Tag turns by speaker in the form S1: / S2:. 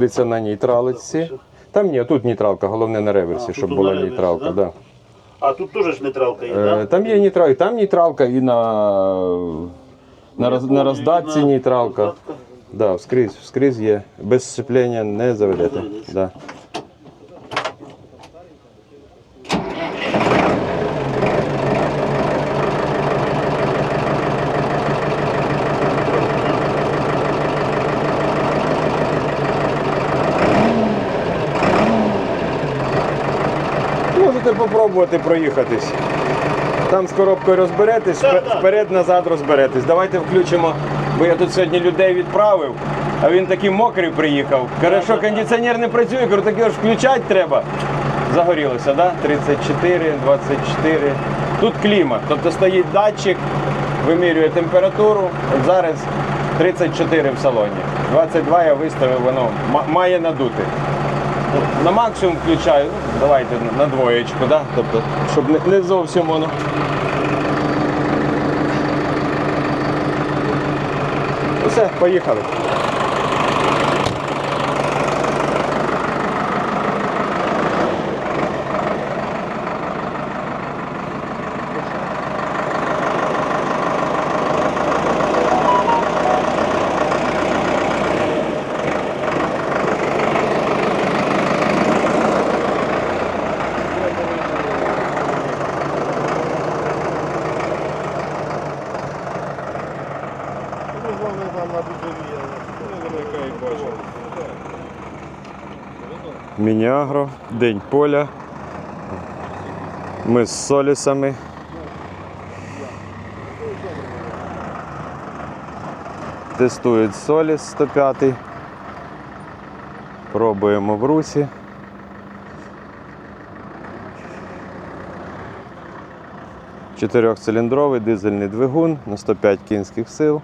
S1: Дивиться на нейтралиці. Там ні, тут нейтралка, головне на реверсі,
S2: А,
S1: щоб
S2: тут
S1: була
S2: на реверсі,
S1: нейтралка.
S2: да?
S1: Да.
S2: А тут теж ж нейтралка є,
S1: Е,
S2: так?
S1: Там є нейтралка, там нейтралка і на, на, роз, на роздатці нейтралка. Да, вскрізь, вскрізь є. Без сцеплення не заведете. Да. Можете попробувати проїхатись. Там з коробкою розберетесь, вперед-назад розберетесь. Давайте включимо, бо я тут сьогодні людей відправив, а він такий мокрий приїхав. Каже, що кондиціонер не працює, кажу, так його ж включати треба. Загорілося, да? 34, 24. Тут клімат, тобто стоїть датчик, вимірює температуру. От зараз 34 в салоні. 22 я виставив, воно має надути. На максимум включаю, ну, давайте на- двоєчку, да? тобто, щоб не, не зовсім воно. Все, поїхали. Мініагро, день поля. Ми з солісами. Тестують соліс 105. Пробуємо в русі. Чотирьохциліндровий дизельний двигун на 105 кінських сил.